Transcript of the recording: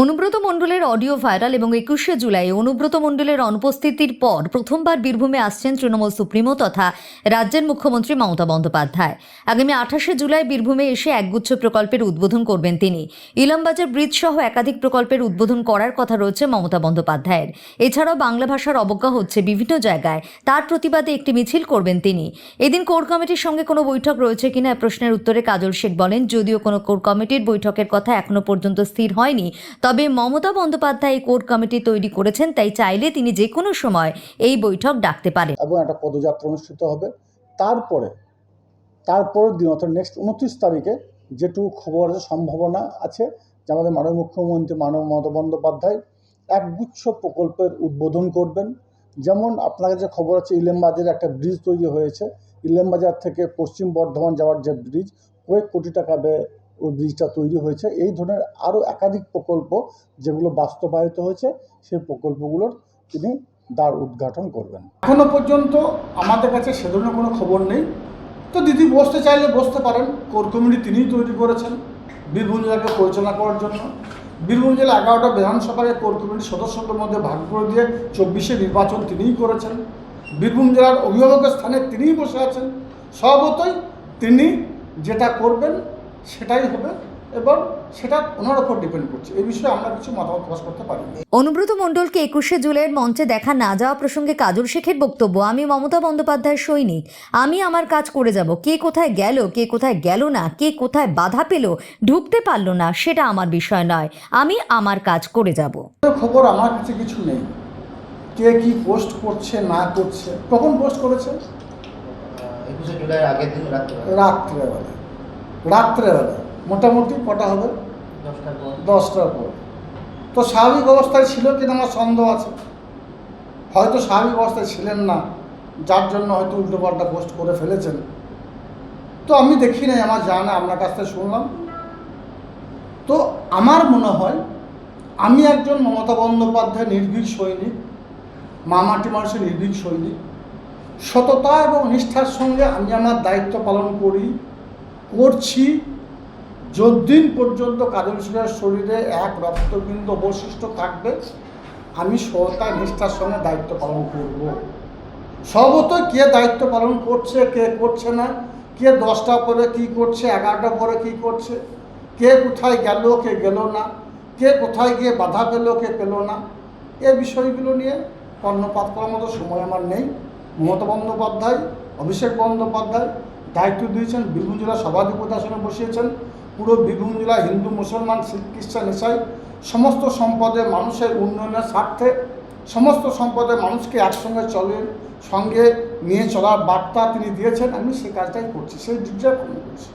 অনুব্রত মণ্ডলের audio viral এবং একুশে জুলাই অনুব্রত মণ্ডলের অনুপস্থিতির পর প্রথমবার বীরভূমে আসছেন তৃণমূল সুপ্রিমো তথা রাজ্যের মুখ্যমন্ত্রী মমতা বন্দ্যোপাধ্যায়। আগামী আঠাশে জুলাই বীরভূমে এসে একগুচ্ছ প্রকল্পের উদ্বোধন করবেন তিনি। ইলামবাজার ব্রিজ সহ একাধিক প্রকল্পের উদ্বোধন করার কথা রয়েছে মমতা বন্দ্যোপাধ্যায়ের। এছাড়াও বাংলা ভাষার অবজ্ঞা হচ্ছে বিভিন্ন জায়গায়। তার প্রতিবাদে একটি মিছিল করবেন তিনি। এদিন কোর কমিটির সঙ্গে কোনো বৈঠক রয়েছে কিনা প্রশ্নের উত্তরে কাজল শেখ বলেন, যদিও কোনো কোর কমিটির বৈঠকের কথা এখনও পর্যন্ত স্থির হয়নি তবে মমতা বন্দ্যোপাধ্যায় কোর কমিটি তৈরি করেছেন, তাই চাইলে তিনি যে কোনো সময় এই বৈঠক ডাকতে পারেন। এবং একটা পদযাত্রা অনুষ্ঠিত হবে। তারপরে, তারপরের দিন, অর্থাৎ নেক্সট উনত্রিশ তারিখে যেটুকু খবর সম্ভাবনা আছে, যে আমাদের মাননীয় মুখ্যমন্ত্রী মানব মমতা বন্দ্যোপাধ্যায় একগুচ্ছ প্রকল্পের উদ্বোধন করবেন। যেমন আপনার কাছে খবর আছে, ইলেমবাজারে একটা ব্রিজ তৈরি হয়েছে। ইলেমবাজার থেকে পশ্চিম বর্ধমান যাওয়ার যে ব্রিজ কয়েক কোটি টাকা ব্যয়ে ব্রিজটা তৈরি হয়েছে। এই ধরনের আরও একাধিক প্রকল্প যেগুলো বাস্তবায়িত হয়েছে, সেই প্রকল্পগুলোর তিনি দ্বার উদ্ঘাটন করবেন। এখনও পর্যন্ত আমাদের কাছে সে ধরনের কোনো খবর নেই। তো দিদি, বসতে চাইলে বসতে পারেন। কোর কমিটি তিনিই তৈরি করেছেন বীরভূম জেলাকে পরিচালনা করার জন্য। বীরভূম জেলা এগারোটা বিধানসভাকে কোর কমিটির সদস্যদের মধ্যে ভাগ করে দিয়ে চব্বিশে নির্বাচন তিনিই করেছেন। বীরভূম জেলার অভিভাবকের স্থানে তিনিই বসে আছেন। স্বভাবতই তিনি যেটা করবেন সেটাই হবে এবং সেটা ওনার ওপর ডিপেন্ড করছে। এই বিষয়ে আমরা কিছু মতামত প্রকাশ করতে পারি। অনুব্রত মণ্ডলকে একুশে জুলাইয়ের মঞ্চে দেখা না যাওয়া প্রসঙ্গে কাজল শেখের বক্তব্য আমি মমতা বন্দ্যোপাধ্যায়ের সৈনিক। আমি আমার কাজ করে যাব। কে কোথায় গেল কে কোথায় গেল না কে কোথায় বাধা পেল ঢুকতে পারল না সেটা আমার বিষয় নয়। আমি আমার কাজ করে যাব। খবর আমার কাছে কিছু নেই। কে কি পোস্ট করছে না করছে কখন পোস্ট করেছে? একুশে জুলাই আগের দিন রাত্রে। রাত্রেবেলা। রাত্রেবেলা মোটামুটি কটা হবে? দশটার পর। তো স্বাভাবিক অবস্থায় ছিল কিনা আমার সন্দেহ আছে। হয়তো স্বাভাবিক অবস্থায় ছিলেন না যার জন্য হয়তো উল্টোপাল্টা পোস্ট করে ফেলেছেন। তো আমি দেখি নাই আমার জানা আপনার কাছ থেকে শুনলাম। তো আমার মনে হয় আমি একজন মমতা বন্দ্যোপাধ্যায় নির্ভীক সৈনিক মামাটি মানুষের নির্ভীক সৈনিক। সততা এবং নিষ্ঠার সঙ্গে আমি আমার দায়িত্ব পালন করি। করছি, যতদিন পর্যন্ত কাজল সিংহের শরীরে এক রক্তবিন্দু অবশিষ্ট থাকবে, আমি সততা নিষ্ঠার সঙ্গে দায়িত্ব পালন করব। সর্বতই কে দায়িত্ব পালন করছে, কে করছে না, কে দশটা পরে কি করছে, এগারোটা পরে কি করছে, কে কোথায় গেল, কে গেল না, কে কোথায় গিয়ে বাধা পেল, কে পেল না, এ বিষয়গুলো নিয়ে কর্ণপাত করার মতো সময় আমার নেই। মমতা বন্দ্যোপাধ্যায়, অভিষেক বন্দ্যোপাধ্যায় দায়িত্ব দিয়েছেন বীরভূম জেলা সভাধিপতি আসনে বসিয়েছেন, পুরো বীরভূম জেলা হিন্দু, মুসলমান, শিখ, খ্রিস্টান ইসাই সমস্ত সম্পদে মানুষের উন্নয়নের স্বার্থে, সমস্ত সম্পদে মানুষকে একসঙ্গে চলে, সঙ্গে নিয়ে চলার বার্তা তিনি দিয়েছেন। আমি সে কাজটাই করছি, সেই ডিজার্ভ করছি।